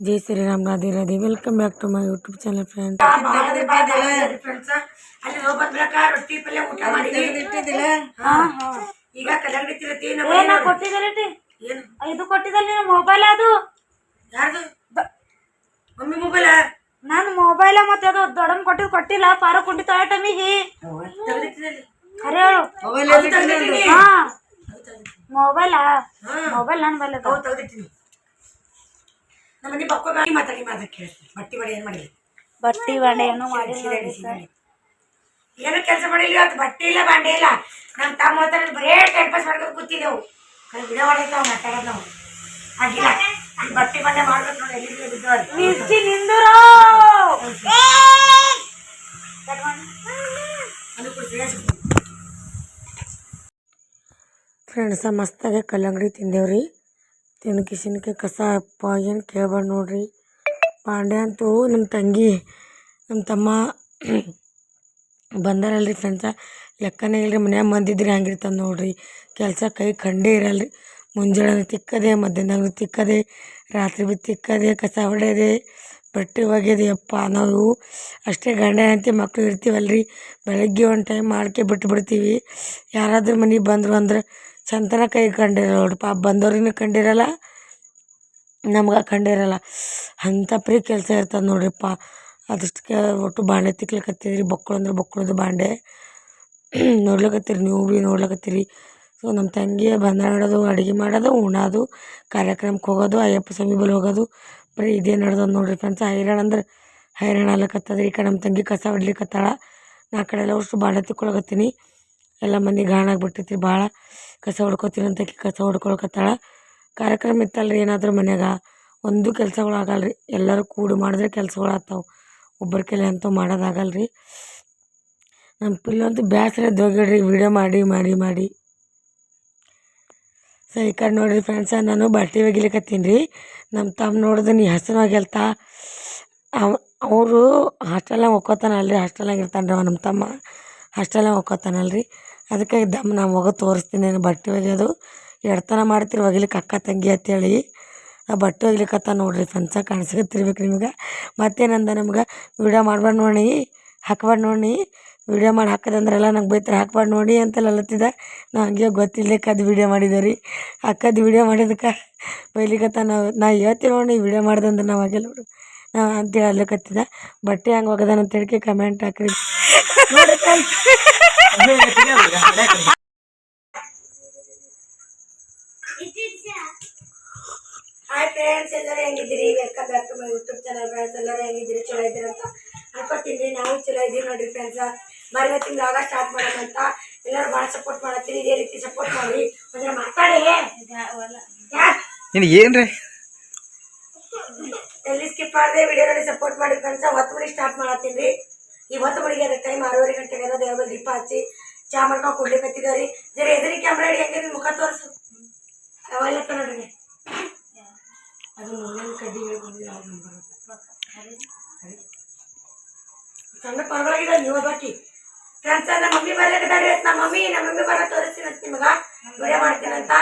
Jai Shri Ram Radhe. Radhe welcome back to my YouTube channel friend ಈಗ ಇದು ಕೊಟ್ಟಿದ್ದಲ್ಲ ನಿನ್ನ mobile ಅದು? ಯಾರ್ದು? ಮಮ್ಮಿ ಮೊಬೈಲ್ ನಾನು ಮೊಬೈಲ ಮತ್ತೆ ಅದು ದೊಡ್ಡಮ್ ಕೊಟ್ಟಿದ್ ಕೊಟ್ಟಿಲ್ಲ ಪಾರ ಕೊಟ್ಟಿತ್ತು ಆ ಟೈಮಿಗೆ ಖರೆ ಹೇಳು. ಮೊಬೈಲಾ ಮೊಬೈಲ್ ನಾನು ಬಲ್ಲ ತೆಗ್ದಿಟ್ಟಿನಿ. ನಮ್ಮ ಮನೆ ಬಕ್ಕ ಗಾಡಿ ಮಾತಾಡಿ ಮಾತಾಡಿ ಕೇಳಿಸ್ತೀನಿ. ಬಟ್ಟಿ ಬಡಿ ಏನು ಮಾಡಿಲ್ಲ. ಬಟ್ಟಿ ಬಂಡೆ ಏನು ಕೆಲಸ ಮಾಡಿಲ್ಲ ಇವತ್ತು ಬಟ್ಟೆ ಇಲ್ಲ ಬಾಂಡೆ ಇಲ್ಲ. ನಮ್ಮ ತಮ್ಮ ಹತ್ರ ಬರೇ ಟೈಮ್ ಪಾಸ್ ಮಾಡ್ಕೊಂಡು ಕೂತಿದ್ದೆವು. ಅದು ಹೊಡೆಯ್ತಾವ ಮಾತಾಡೋದು ನಾವು. ಆಗಿಲ್ಲ ಬಟ್ಟೆ ಬಂಡೆ ಮಾಡ್ಬೇಕು ನೋಡಿ ಎಲ್ಲಿ ಬಿದ್ದವ್ರಿ ಮಿರ್ಚಿ ನಿಂದುರೋ! ಅದು ಕೂಡ ಸೇರಿಸಿ ಫ್ರೆಂಡ್ಸ ಮಸ್ತಾಗೆ ಕಲ್ಲಂಗಡಿ ತಿಂದೇವ್ರಿ. ತಿಂದು ಕಿಶನ್ಕೆ ಕಸ ಅಪ್ಪ ಏನು ಕೇಳ್ಬೇಡ ನೋಡಿರಿ. ಪಾಂಡೆ ಅಂತೂ ನಮ್ಮ ತಂಗಿ ನಮ್ಮ ತಮ್ಮ ಬಂದಾರಲ್ರಿ ಫ್ರೆಂಡ್ಸ. ಲೆಕ್ಕನೇ ಇಲ್ರಿ, ಮನ್ಯಾಗ ಮಂದಿದ್ರಿ ಹಂಗಿರ್ತದೆ ನೋಡಿರಿ. ಕೆಲಸ ಕೈ ಕಂಡೇ ಇರಲ್ರಿ. ಮುಂಜಾನೆ ತಿಕ್ಕದೆ ಮಧ್ಯಾಹ್ನ ತಿಕ್ಕದೆ, ರಾತ್ರಿ ಬಿ ತಿಕ್ಕದೆ, ಕಸ ಹೊಡೆಯದೆ, ಬಟ್ಟೆ ಒಗೆಯದೆ ಅಪ್ಪ ನಾವು ಅಷ್ಟೇ ಗಂಡ ಅಂತ ಮಕ್ಕಳು ಇರ್ತೀವಲ್ರಿ. ಬೆಳಗ್ಗೆ ಒಂದು ಟೈಮ್ ಮಾಡ್ಕೆ ಬಿಟ್ಟು ಬಿಡ್ತೀವಿ ಯಾರಾದರೂ ಮನೆಗೆ ಬಂದರು ಅಂದ್ರೆ ಚಂತನ ಕೈ ಕಂಡಿರಲ್ಲ ನೋಡ್ರಿ ಪಾಪ ಬಂದವ್ರಿಗೂ ಕಂಡಿರಲ್ಲ, ನಮ್ಗೆ ಕಂಡಿರಲ್ಲ. ಅಂಥ ಪ್ರೀ ಕೆಲಸ ಇರ್ತದೆ ನೋಡ್ರಿಪ್ಪ. ಅದಷ್ಟಕ್ಕೆ ಒಟ್ಟು ಬಾಂಡೆ ತಿಕ್ಲಿಕತ್ತೀರಿ ಬೊಕ್ಕಳು ಅಂದ್ರೆ ಬೊಕ್ಕಳದು ಬಾಂಡೆ. ನೋಡ್ಲಿಕತ್ತೀರಿ, ನೀವು ಭೀ ನೋಡ್ಲಕತ್ತೀರಿ. ಸೊ, ನಮ್ಮ ತಂಗಿ ಬಂದಾಡೋದು ಅಡುಗೆ ಮಾಡೋದು, ಉಣೋದು, ಕಾರ್ಯಕ್ರಮಕ್ಕೆ ಹೋಗೋದು, ಅಯ್ಯಪ್ಪ ಸ್ವಾಮಿ ಬಳಿ ಹೋಗೋದು. ಬರೀ ಇದೇ ನಡ್ದದ ನೋಡ್ರಿ ಫ್ರೆಂಡ್ಸ್. ಹೈರಾಣ ಅಂದ್ರೆ ಹೈರಾಣ ಅಲ್ಲಕತ್ತದ್ರಿ ಈ ಕಡೆ ನಮ್ಮ ತಂಗಿ ಕಸ ಹೊಡ್ಲಿಕತ್ತಾಳ ನಾ ಕಡೆ ಎಲ್ಲ ಅಷ್ಟು ಬಾಂಡೆ ತಿಕ್ಕೊಳಕತ್ತೀನಿ. ಎಲ್ಲ ಮಂದಿ ರೀ ಭಾಳ ಕಸ ಹೊಡ್ಕೊತೀನಿ ಅಂತ ಆಕಿ ಕಸ ಹೊಡ್ಕೊಳಕತ್ತಾಳ. ಕಾರ್ಯಕ್ರಮ ಇತ್ತಲ್ರಿ ಏನಾದರೂ ಮನ್ಯಾಗ? ಒಂದು ಕೆಲ್ಸಗಳು ಆಗಲ್ಲ ರೀ ಎಲ್ಲರೂ ಕೂಡಿ ಮಾಡಿದ್ರೆ ಕೆಲ್ಸಗಳು ಆಗ್ತಾವೆ. ಒಬ್ಬರ ಕೈಲಿ ಅಂತೂ ಮಾಡೋದಾಗಲ್ಲ ರೀ ನಮ್ಮ ಪಿಲ್ಲಂತೂ ಬೇಸರ ದೊಗ್ಗಡ್ರಿ ವಿಡಿಯೋ ಮಾಡಿ ಮಾಡಿ ಮಾಡಿ. ಸೊ, ಈ ಕಡೆ ನೋಡಿರಿ ಫ್ರೆಂಡ್ಸ ನಾನು ಬಟ್ಟೆ ಒಗಿಲಿಕತ್ತೀನಿ. ರೀ ನಮ್ಮ ತಮ್ಮ ನೋಡಿದ್ರೆ ನೀ ಹಸನಾಗೆಲ್ತ ಅವರು ಹಾಸ್ಟೆಲ್ನಾಗ ಒಕ್ಕೋತಾನಲ್ಲ ರೀ ಹಾಸ್ಟೆಲ್ನಾಗ ಇರ್ತಾನೆ ರೀ ನಮ್ಮ ತಮ್ಮ. ಹಾಸ್ಟೆಲ್ನಾಗ ಒಕ್ಕೋತಾನಲ್ಲ ಅದಕ್ಕೆ ದಮ್ ನಾ ಮಗ ತೋರಿಸ್ತೀನಿ ಬಟ್ಟೆ ಒಗೆಯೋದು ಎಡ್ತನ ಮಾಡ್ತೀರಿ, ಒಗಿಲಿಕ್ಕೆ ಅಕ್ಕ ತಂಗಿ ಅಂತೇಳಿ. ಆ ಬಟ್ಟೆ ಒಗಿಲಿಕ್ಕತ್ತ ನೋಡ್ರಿ ಫ್ರೆಂಡ್ಸ ಕಾಣಿಸ್ಕೊತಿರ್ಬೇಕು ನಿಮ್ಗೆ. ಮತ್ತೇನಂದ ನಮ್ಗೆ? ವಿಡಿಯೋ ಮಾಡ್ಬಾರ್ದು ನೋಡಿ ಹಾಕ್ಬಾರ್ದು ನೋಡಿ ವೀಡಿಯೋ ಮಾಡಿ ಹಾಕದಂದ್ರೆಲ್ಲ ನಂಗೆ ಬೈತಾರೆ ಹಾಕ್ಬಾರ್ದು ನೋಡಿ ಅಂತೆಲ್ಲ ಅಲ್ಲತ್ತಿದ್ದ ನಾ ಹಂಗೆ ಗೊತ್ತಿಲ್ಲಕ್ಕೆ ಅದು ವಿಡಿಯೋ ಮಾಡಿದೆ ರೀ. ಅಕ್ಕದು ವಿಡಿಯೋ ಮಾಡಿದಕ್ಕೆ ಬೈಲಿಕತ್ತ ನಾವು ನಾ ಹೇಳ್ತೀನಿ ನೋಡಿ ವಿಡಿಯೋ ಮಾಡ್ದಂದ್ರೆ ನಾವು ಹಾಗೆಲ್ಲ ನೋಡು. ನಾ ಅಂತೇಳಿ ಅಲ್ಲಕತ್ತಿದ್ದ ಬಟ್ಟೆ ಹಂಗೆ ಅಂತ ಹೇಳಿ ಕಮೆಂಟ್ ಹಾಕ್ರಿ. ಹಾಯ್ ಫ್ರೆಂಡ್ಸ್ ಎಲ್ಲರೂ ಹೆಂಗಿದ್ದೀರಿ? Welcome back to my YouTube channel friends ಎಲ್ಲರೂ ಹೆಂಗಿದ್ದೀರಿ? ಚಲೋ ಇದ್ದೀರಿ ಅಂತ ಅನ್ಕೋತೀನಿ ನಾವು ಚಲೋ ಇದ್ದೀವಿ ನೋಡ್ರಿ ಫ್ರೆಂಡ್ಸ್ ಬರೋ ತಿಂಗಳಾಗ ಸ್ಟಾರ್ಟ್ ಮಾಡೋಣ ಅಂತ ಎಲ್ಲರೂ ಭಾಳ ಸಪೋರ್ಟ್ ಮಾಡತ್ತೀನಿ ಇದೇ ರೀತಿ ಸಪೋರ್ಟ್ ಮಾಡಿ ಅಂದ್ರೆ ಮಾತಾಡಿ. ಏನ್ರಿ ಎಲ್ಲಿ ಸ್ಕಿಪ್ ಮಾಡದೆ ವಿಡಿಯೋ ನೋಡಿ ಸಪೋರ್ಟ್ ಮಾಡಿ ಫ್ರೆಂಡ್ಸ್ ಹೊತ್ತು ಮಣಿಗೆ ಸ್ಟಾರ್ಟ್ ಮಾಡತ್ತೀನಿ ರೀ ಈ ಹೊತ್ತು ಮಣಿಗೆ ಅದ ಟೈಮ್ ಆರೂವರೆ ಗಂಟೆಗೆ ಅದ ದೇವರ ದೀಪ ಹಚ್ಚಿ ಚಾ ಮಾಡ್ಕೊಂಡು ಕುಡ್ಲಿಕತ್ತಿದ್ದೇವೆ ರೀ ಜರ ಎದುರಿ ಕ್ಯಾಮ್ರಾ ಹಿಡಿ ಹೆಂಗೆ ಮುಖ ತೋರಿಸು. ಅವೆಲ್ಲ ನೋಡ್ರಿ ಅದು ಮುಂದಿನ ಕಡ್ಡಿ ಹೇಳ್ಕೊಂಡಿಲ್ಲ ಅವ್ರ ನಂಬರ್ ಸಣ್ಣ ಪರವಾಗಿಲ್ಲ ನೀವು ಬಾಕಿ ಫ್ರೆಂಡ್ಸ್ ನಮ್ಮ ಮಮ್ಮಿ ಬರ್ಲಿಕ್ಕಿದ್ದಾರೆ ನಮ್ಮ ಮಮ್ಮಿ ನಮ್ಮ ಮಮ್ಮಿ ಬರ ತೋರಿಸ್ತೀನಿ ಅಂತ ನಿಮಗ. ವಿಡಿಯೋ ಮಾಡ್ತೀನಿ ಅಂತ.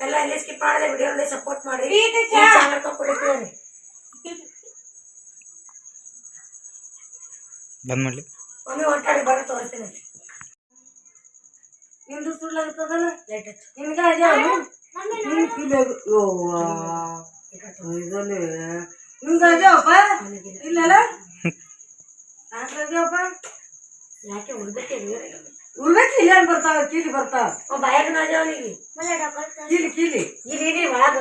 ಎಲ್ಲ ಇಲ್ಲಿ ಸ್ಕಿಪ್ ಮಾಡದೆ ವಿಡಿಯೋ ನೋಡಿ ಸಪೋರ್ಟ್ ಮಾಡಿ. ಚಾನಲ್ ಕುಡಿತೀವಿ ಬಂದ್ ಮಾಡ್ಲಿ ಮಮ್ಮಿ ಹೊಂಟಾಡಿ ಬರ ತೋರಿಸ್ತೀನಿ ಅಂತ ನಿಂದು ಸುಳ್ಳಾಗ್ತದಲ್ಲ ಲೈಟ್ ಹಚ್ಚು ನಿಮ್ಗೆ ಆಗ್ಯಾವ ಈ ಕಡೆ ತೋರ್ಸು. ನಿಮ್ಗೆ ಆಗ್ಯಾವಪ್ಪ ನನಗಿಲ್ಲ. ಇಲ್ಲಲ್ಲ ಯಾಕೆ ಉಳ್ದಕ್ಕೆ ಉಳ್ಬೇಕು ಇಲ್ಲ ಬರ್ತಾವ ಕೀಲಿ ಬರ್ತಾವ ಬಾಯಾಗ ನಾಜಾವ ನೀವಿ ಕೀಲಿ ಕೀಲಿ. ಇಲ್ಲಿ ಇಲ್ಲಿ ಒಳಗ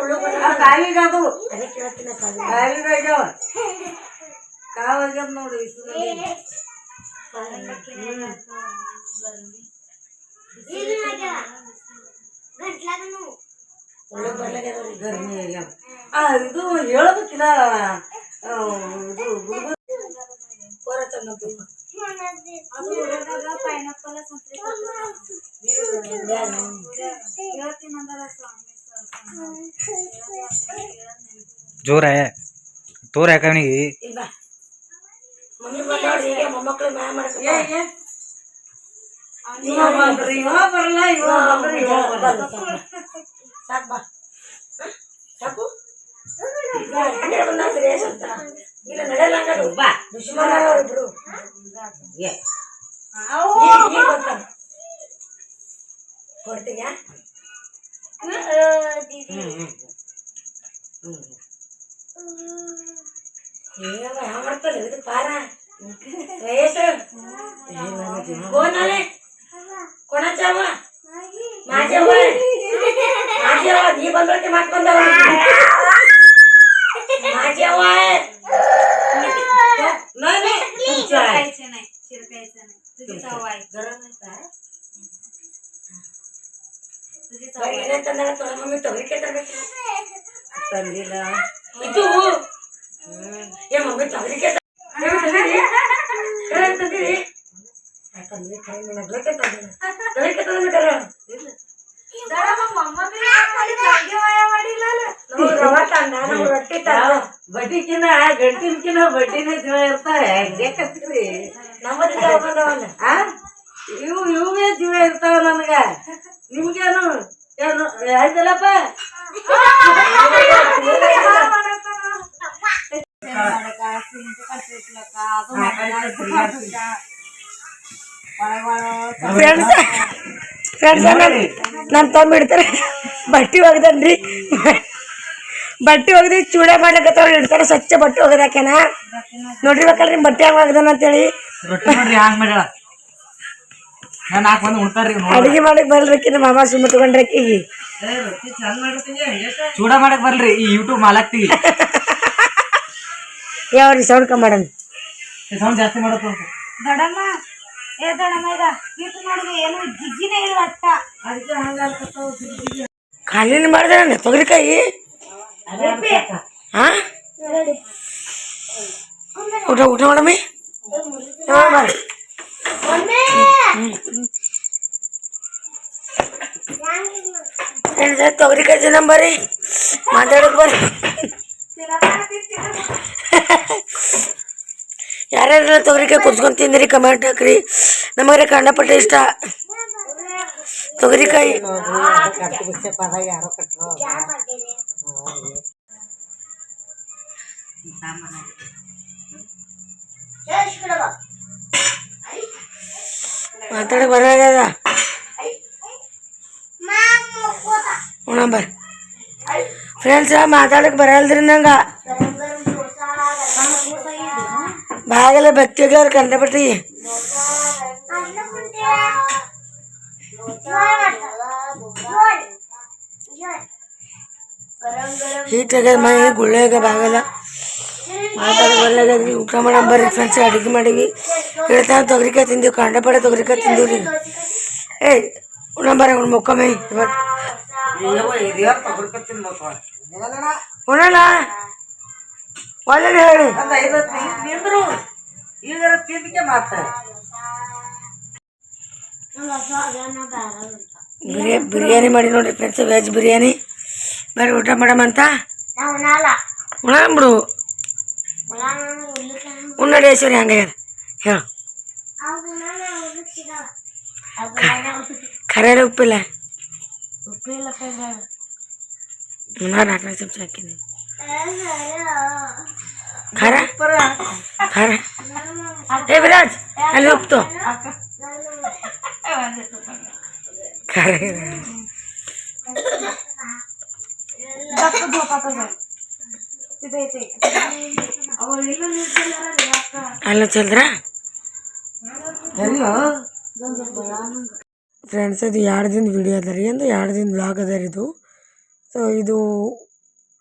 ಉಳ್ಳು ಆ ಕಾಲಿಗೆ ಅದು. ಅದೇ ಕೇಳ್ತೀನಿ ಆಗ್ಯಾವ. ಆಗ್ಯಾವ ನೋಡಿ ಉಳ್ಳು ಬರ್ಲಾಗ್ಯದವ್ರಿ ಗರ್ಮಿ ಆಗ್ಯಾವ ಆ ಇದು ಹೇಳ್ಬೇಕಿಲ್ಲ. ಆ, ಇದು ಗುಲ್ಬರ್ಗ ಪೂರ ಚಂದ ಜೋರ. ತೋರ ಯಾಕ ಅವನಿಗೆ? ಇಲ್ಲ ಬಾ. ಮಮ್ಮಿ ಬಂದವ್ರಿ ಈಗ ಮೊಮ್ಮಕ್ಳು ಮ್ಯಾ ಮಾಡ್ಕೊಂಡು ಇವ ಬಂದ್ರಿ ಇವ ಬರಲ್ಲ ಇವ ಬಂದ್ರಿ ಇವ ಬರಲ್ಲ. ಸಾಕು ಬಾ ಹ? ಸಾಕು ಕಡೆ ಬಂದ ಶ್ರೇಯಸ್ ಅಂತ ಇಲ್ಲ ನಡೆಯಲ್ಲ ಹಂಗಾರು ಬಾ ದುಶ್ಮನ ಇಬ್ರು ಏ ಈಗ ಈಗ ಬರ್ತಾನೆ ಕೊಡ್ತೀಯ ಹ್ಮ್ ಹ್ಮ್ ಹ್ಮ್ ಏನವ ಯಾವ ಮಾಡ್ತಾನೆ ಇದು ಪಾರ ಶ್ರೇಯಸ್ कोण आले कोणाच्या हवा माझ्या ही बंद ते मात बंद माझी आवाज नाही नाही. तुमच्या आहे. चिरकायचं नाही चिरकायचं नाही. तुझी चव आहे. जरा नाही काय तुझी चव आहे बरं, नंतर जरा थोडं मग तर मम्मी तवरी काय तंदीर काय? ನಾನು ನಮ್ಗೆ ರೊಟ್ಟಿ ತಂದ ಬಡ್ಡಿಕಿನ ಗಂಟಿನ್ಕಿನ ಬಡ್ಡಿನೇ ಜೀವ ಇರ್ತಾರೆ. ಹೆಂಗೆ ಕತ್ತೀರಿ ನಮ್ಮದು ಜೀವ ಆ? ಇವು ಇವೇ ಜೀವ ಇರ್ತಾವ ನನ್ಗ. ನಿಮ್ಗೇನು? ಏನು? ಆಯ್ತಲ್ಲಪ್ಪ? ಫ್ರೆಂಡ್ಸ್ ಫ್ರೆಂಡ್ಸ್ ನನ್ನ ತಮ್ಮ ಇಡ್ತಾರೆ. ಬಟ್ಟಿ ಒಗ್ದನ್ರಿ. ಬಟ್ಟೆ ಒಗ್ದು ಚೂಡ ಮಾಡ್ಲಕತ್ತವ್ರು ಇಡ್ತಾರೆ ಸ್ವಚ್ಛ ಬಟ್ಟೆ ಒಗದಾಕೆನ ನೋಡಿರ್ಬೇಕಲ್ರಿ ನಿಮ್ ಬಟ್ಟೆ ಹೆಂಗ್ ಒಗ್ದಾನ ಅಂತೇಳಿ. ರೊಟ್ಟಿ ನೋಡ್ರಿ ಹ್ಯಾಂಗ್ ಮಾಡ್ಯಾಳ? ನಾನು ಬಂದು ಉಣ್ತಾರ್ರಿ ಅಡಿಗೆ ಮಾಡಕ್ ಬರಲ್ರಿಕಿ ನಮ್ಮ ಮಾಮ ಸುಮ್ಮ ತಗೊಂಡ್ರಿ ಹೆಂಗೆ ಚೂಡ ಮಾಡಕ್ ಬರ್ರಿ ಈ ಯೂಟ್ಯೂಬ್ ಮಾಲಾಕ್ತಿ ಯಾವ್ರಿ ಸೌಂಡ್ ಕಮ್ಮಡನ್ ಸೌಂಡ್ ಜಾಸ್ತಿ ಮಾಡತ್ತು ದೊಡಮ್ಮ ಏ ದೊಡಮ್ಮ ಈಗ ಏನು ಜಿಗ್ಗಿನೇ ಇಲ್ಲ ಅಟ್ಟ ಅದಕ್ಕೆ ಹಂಗಾಗ್ತವ ಖಾಲಿನ ಮಾಡ್ದೆ ತೊಗರಿಕಾಯಿ. ಹಾ ಊಟ ಊಟ ಮಾಡಮ್ಮಿ ಬರ್ರಿ ಏನಿದೆ ತೊಗರಿಕಾಯಿ ತಿನ್ನಂ ಬರ್ರಿ ಮಾತಾಡಕ್ ಬರ್ರಿ ಯಾರ್ಯಾರೆಲ್ಲ ತೊಗರಿಕಾಯಿ ಕುಚ್ಕೊಂಡ್ ತಿಂದ್ರಿ ಕಮೆಂಟ್ ಹಾಕ್ರಿ ನಮಗೆ ಕಂಡಪಟ್ಟೆ ಇಷ್ಟ ತೊಗರಿಕಾಯಿ ಪದ ಯಾರೋ ಕಟ್ಟರು ಮಾತಾಡಕ್ ಬರಾಗ್ಯದ ಬರ್. ಫ್ರೆಂಡ್ಸ್ ಮಾತಾಡಕ್ ಬರಲ್ದ್ರಿ ನಂಗ. ಬಾಗಲ ಭಕ್ತಿಗಳವ್ರು ಕಂಡಪಟ್ಟಿ ಹೀಟ್ ಆಗ್ಯದ ಮೈ ಗುಳ್ಳೆ ಬಾಗಲ್ಲ. ಮಾತಾಡೋ ಮಾತಾಡಕ್ ಬರ್ಲಾಗ್ಯದ್ರಿ ಊಟ ಮಾಡಕ್ ಬರ್ರಿ ಫ್ರೆಂಡ್ಸ್ ಅಡುಗೆ ಮಾಡೀವಿ. ಹೇಳ್ತಾನೆ ತೊಗರಿಕಾಯಿ ತಿಂದೀವಿ ಕಂಡಪಟ್ಟೆ ತೊಗರಿಕಾಯಿ ತಿಂದೀವಿ ರೀ. ಏಯ್ ಉಣಂಬರ ಹಿರಿಯರ್ ತಗೊಳ್ಕೊತೀನಿ ಮಕ್ಕಳು ಉಣಲ್ಲ ಒಳ್ಳೆ ಹೇಳಿ. ಈಗ ತಿಂದಕ್ಕೆ ಬಿರಿಯಾನಿ ಮಾಡಿ ನೋಡಿ friends veg biryani. ಬರ್ರಿ ಊಟ ಮಾಡಮಂತ ಉಣಂಬಿಡು ಉನ್ನಡೇಶ್ವರಿ ಹಂಗಾಗ್ಯದ ಹೇಳು ಖರೆ ಉಪ್ಪಿಲ್ಲ ನಾ ನಾಲ್ಕು ಚಮಚ ಹಾಕಿನಿ ಖರ ಖರ ಏ ವಿರಾಜ್ ಅಲ್ಲಿ ಉಪ್ತು ಖರೆ ಅಕ್ಕ ಬೋಪಾತದ ಇದೈತೆ ಅಲ್ಲ ಫ್ರೆಂಡ್ಸ್ ಇದು ಎರಡು ದಿನ ವಿಡಿಯೋ ಅದ ರೀ ಅಂದ್ರೆ ಎರಡು ದಿನ ಬ್ಲಾಗ್ ಅದ ಇದು ಸೊ ಇದು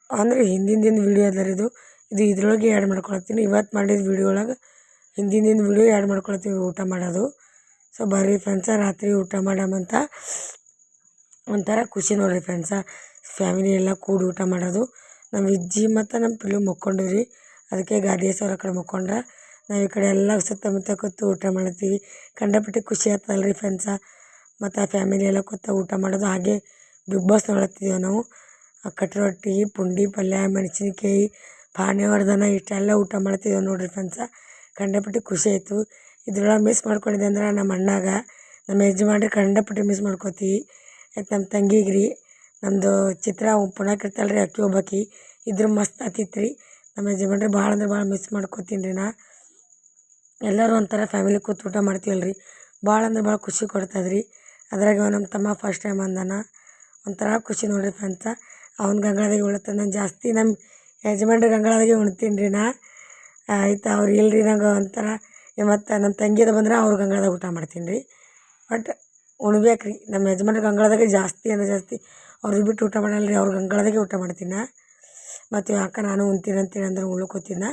ಅಂದರೆ ಹಿಂದಿನ ದಿನ ವಿಡಿಯೋ ಅದ ರೀ ಇದು ಇದು ಇದ್ರೊಳಗೆ ಆ್ಯಡ್ ಮಾಡ್ಕೊಳತ್ತೀನಿ. ಇವತ್ತು ಮಾಡಿದ ವಿಡಿಯೋ ಒಳಗೆ ಹಿಂದಿನ ದಿನ ವಿಡಿಯೋ ಆ್ಯಡ್ ಮಾಡ್ಕೊಳತ್ತೀವಿ ಊಟ ಮಾಡೋದು. ಸೊ ಬರ್ರಿ ಫ್ರೆಂಡ್ಸ ರಾತ್ರಿ ಊಟ ಮಾಡಮಂತ ಒಂಥರ ಖುಷಿ ನೋಡ್ರಿ ಫ್ರೆಂಡ್ಸ ಫ್ಯಾಮಿಲಿ ಎಲ್ಲ ಕೂಡಿ ಊಟ ಮಾಡೋದು. ನಮ್ಮ ವಿಜ್ಜಿ ಮತ್ತು ನಮ್ಮ ಪಿಲ್ಲು ಮಕ್ಕೊಂಡಿವ್ರಿ ಅದಕ್ಕೆ ಗಾದಿ ಆ ಕಡೆ ಮಕ್ಕೊಂಡ್ರೆ ನಾವು ಈ ಕಡೆ ಎಲ್ಲ ಸುತ್ತಮುತ್ತ ಕೂತು ಊಟ ಮಾಡ್ತೀವಿ. ಕಂಡಪಟ್ಟೆ ಖುಷಿ ಆಗ್ತದಲ್ಲ ರೀ ಫ್ರೆಂಡ್ಸ ಮತ್ತು ಆ ಫ್ಯಾಮಿಲಿ ಎಲ್ಲ ಕೂತು ಊಟ ಮಾಡೋದು. ಹಾಗೆ ಬಿಗ್ ಬಾಸ್ ನೋಡತ್ತಿದ್ದೇವೆ ನಾವು. ಕಟ್ಟಿ ರೊಟ್ಟಿ, ಪುಂಡಿ, ಪಲ್ಯ, ಮೆಣಸಿನ್ಕಾಯಿ ಪಾನಿವರ್ಧನ ಇಷ್ಟೆಲ್ಲ ಊಟ ಮಾಡ್ತಿದ್ದೇವೆ ನೋಡಿರಿ ಫ್ರೆಂಡ್ಸ ಕಂಡಪಟ್ಟೆ ಖುಷಿ ಆಯಿತು. ಇದ್ರೊಳಗೆ ಮಿಸ್ ಮಾಡ್ಕೊಂಡಿದ್ದೆ ಅಂದ್ರೆ ನಮ್ಮ ಅಣ್ಣಾಗ. ನಮ್ಮ ಯಜಮಾನ್ರಿ ಕಂಡಪಟ್ಟೆ ಮಿಸ್ ಮಾಡ್ಕೋತೀವಿ. ಆಯ್ತು ನಮ್ಮ ತಂಗಿಗೆ ರೀ. ನಮ್ಮದು ಚಿತ್ರ ಪುನಃ ರೀ ಅಕ್ಕಿ ಒಬ್ಬಾಕಿ. ಇದ್ರ ಮಸ್ತ್ ಆತಿತ್ತು ರೀ ನಮ್ಮ ಯಜಮಾನ್ರಿ ಭಾಳ ಅಂದ್ರೆ ಭಾಳ ಮಿಸ್ ಮಾಡ್ಕೋತೀನಿ ರೀ ನಾ. ಎಲ್ಲರೂ ಒಂಥರ ಫ್ಯಾಮಿಲಿ ಕೂತು ಊಟ ಮಾಡ್ತೀವಲ್ಲ ರೀ ಭಾಳ ಅಂದ್ರೆ ಭಾಳ ಖುಷಿ ಕೊಡ್ತದೆ ರೀ ಅದ್ರಾಗ ನಮ್ಮ ತಮ್ಮ ಫಸ್ಟ್ ಟೈಮ್ ಅಂದಾನ. ಒಂಥರ ಖುಷಿ ನೋಡ್ರಿ ಫ್ರೆಂಡ್ಸ ಅವ್ನ ಗಂಗಳದಾಗೆ ಉಳತ್ತ ನಾನು ಜಾಸ್ತಿ ನಮ್ಮ ಯಜಮಾನ್ರು ಗಂಗಳದಾಗೆ ಉಣ್ತೀನಿ ರೀ ನಾ ಆಯ್ತು ಅವ್ರು ಇಲ್ರಿ ನಂಗೆ ಒಂಥರ ಮತ್ತು ನಮ್ಮ ತಂಗಿದ ಬಂದ್ರೆ ಅವ್ರ ಗಂಗಳದಾಗ ಊಟ ಮಾಡ್ತೀನಿ ರೀ ಬಟ್ ಉಣ್ಬೇಕು ರೀ ನಮ್ಮ ಯಜಮಾನ್ರಿ ಗಂಗಳದಾಗೆ ಜಾಸ್ತಿ ಅಂದ್ರೆ ಜಾಸ್ತಿ ಅವ್ರಿಗೆ ಬಿಟ್ಟು ಊಟ ಮಾಡಲ್ಲ ರೀ ಅವ್ರ ಅಂಗಳದಾಗೆ ಊಟ ಮಾಡ್ತೀನಿ. ಮತ್ತು ಮತ್ತು ಅಕ್ಕ ನಾನು ಉಣ್ತೀನಿ ಅಂತೇಳಿ ಅಂದ್ರೆ ಉಳ್ಕೋತಿದ್ನ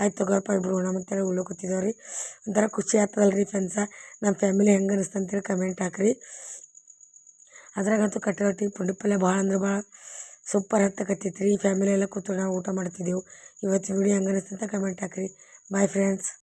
ಆಯ್ತು ತಗೋರಪ್ಪ ಇಬ್ರು ಉಣ್ಣಮ್ ಅಂತೇಳಿ ಉಳ್ಕೋತಿದ್ದೇವೆ ರೀ ಒಂಥರ ಖುಷಿ ಆಗ್ತದಲ್ಲ ರೀ ಫ್ರೆಂಡ್ಸ ನಮ್ಮ ಫ್ಯಾಮಿಲಿ ಹೆಂಗೆ ಅನಿಸ್ತು ಅಂತೇಳಿ ಕಮೆಂಟ್ ಹಾಕ್ರಿ. ಅದ್ರಾಗಂತೂ ಕಟ್ಟಿ ರೊಟ್ಟಿ ಪುಂಡಿ ಪಲ್ಯ ಭಾಳ ಅಂದ್ರೆ ಭಾಳ ಸೂಪರ್ ಹತ್ತಕತ್ತೈತೆ ರೀ ಫ್ಯಾಮಿಲಿ ಎಲ್ಲ ಕೂತು ನಾವು ಊಟ ಮಾಡ್ತಿದ್ದೆವು ಇವತ್ತು ವಿಡಿಯೋ ಹೆಂಗೆ ಅನಿಸ್ತು ಅಂತ ಕಮೆಂಟ್ ಹಾಕ್ರಿ. Bye friends